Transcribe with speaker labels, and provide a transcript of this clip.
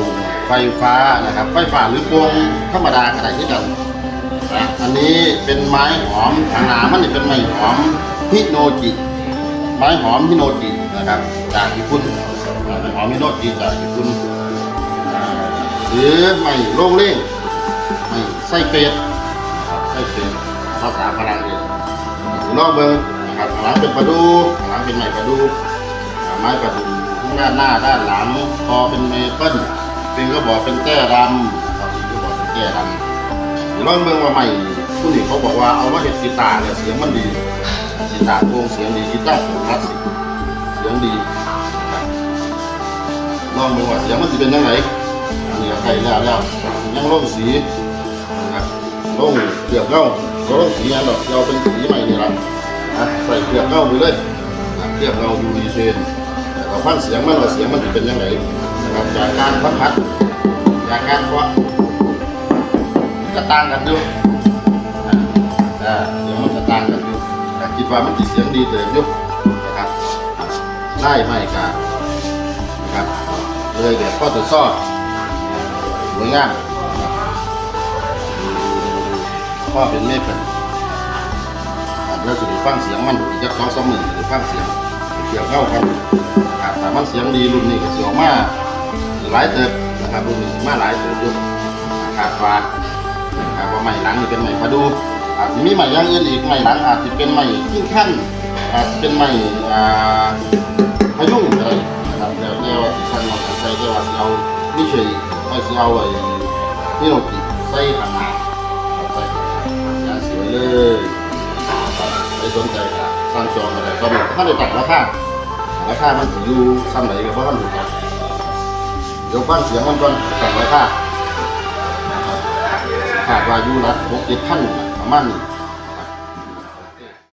Speaker 1: งไฟฟ้านะครับ ไฟฟ้าหรือโป่งธรรมดาก็ได้ที่กันนะอันนี้เป็นไม้หอมทางหนามันนี่เป็นไม้หอมฮิโนจิ ไม้หอมฮิโนจินะครับ จากญี่ปุ่นไม้หอมฮิโนจิจากญี่ปุ่นหรือไม้โล่งเล่งไม้ไส้เป็ดไส้เป็ดภาษาฝรั่งเศสลองเบิ้งนะครับหลังเป็นประดูหลังเป็นไม้ประดูไม้ประดูด้านหน้าด้านหลังคอเป็นเมเปิ้ล ก็บอกเป็นแก้ดำครับก็บอกเป็นแก้ดำเดี๋ยวลองเบิ้งว่าไม้ผู้นี้เขาบอกว่าเอามาเห็ดกีตาร์เนี่ยเสียงมันดีกีตาร์โปรงเสียงดีกีตาร์โปรงคลาสสิกเสียงดีนะครับลองดูว่าเสียงมันจะเป็นยังไงอันนี้ใกล้แล้วแล้วยังลงสีนะรับลงเกลือกเก้าก็ลงสีอันดอกเราเป็นสีใหม่นี่ละนะใส่เกลือกเก้าไปเลยเกลือกเก้ายูดีเชนแต่เราฟังเสียงมันว่าเสียงมันจะเป็นยังไง ครับจากการพัดพัดจากการเพราะจะต่างกันด้วยอ่าเดี๋ยวมันจะต่างกันอยู่แต่คิดว่ามันจะเสียงดีเติมอยู่นะครับไล่ไม่กานะครับเลยแบบข้อตัวซอดสวยงามนะครับข้อเป็นเมฆเป็นแล้วสุดฟังเสียงมันอีกจะสองสามหมื่นหรือฟังเสียงเกี่ยวเข้ากันนะครับแต่มันเสียงดีรุ่นนี้ก็เสียงมาก หลายเติบนะครับรุ่นนี้มาหลายเติบด้วยขาดว่านะครับว่าใหม่หลังนี่เป็นใหม่พาดูอาจจะมีใหม่ย่างอื่นอีกใหม่หลังอาจจะเป็นใหม่ขึ้นขั้นอาจจะเป็นใหม่พายุงอะไรนะครับแล้วแต่ว่าสิสั่งมาใส่แต่ว่าสิเอานี่เฉยไม่สิเอาไอ้นี่โนกิใส่ข้างหน้าใส่ข้างหน้าอย่าสวยเลยไปสนใจสร้างจองอะไรตอนนี้ถ้าได้ตัดราคาราคามันอยู่ซ้ำไหนก็เพราะท่านถูกครับ ดี๋ยวฟังเสียงมันก่อนตัดราคาขาดวายุรักหกเจ็ดพันประมาณนี้